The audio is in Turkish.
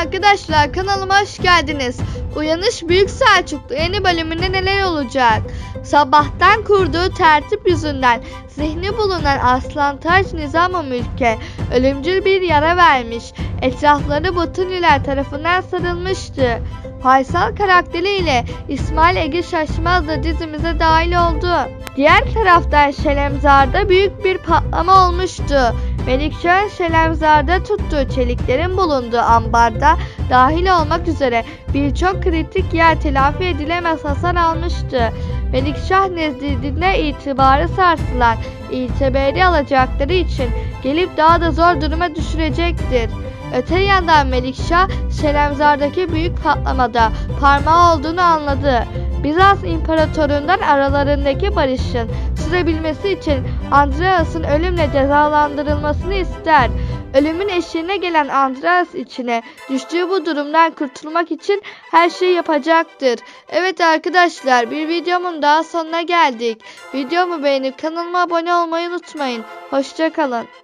arkadaşlar kanalıma hoş geldiniz. Uyanış Büyük Selçuklu yeni bölümünde neler olacak? Sabahtan kurduğu tertip yüzünden zihni bulunan Aslan Taç Nizam-ı Mülk'e ölümcül bir yara vermiş. Etrafları Butuniler tarafından sarılmıştı. Faysal karakteriyle İsmail Ege Şaşmaz da dizimize dahil oldu. Diğer taraftan Şelemzar'da büyük bir patlama olmuştu. Melikşah Şelemzar'da tuttuğu çeliklerin bulunduğu ambarda dahil olmak üzere birçok kritik yer telafi edilemez hasar almıştı. Melikşah nezdinde itibarı sarsılan itibari alacakları için gelip daha da zor duruma düşürecektir. Öte yandan Melikşah Şelemzar'daki büyük patlamada parmağı olduğunu anladı. Bizans imparatorundan aralarındaki barışın sürebilmesi için Andreas'ın ölümle cezalandırılmasını ister. Ölümün eşiğine gelen Andreas içine düştüğü bu durumdan kurtulmak için her şeyi yapacaktır. Evet arkadaşlar bir videomun daha sonuna geldik. Videomu beğenip kanalıma abone olmayı unutmayın. Hoşçakalın.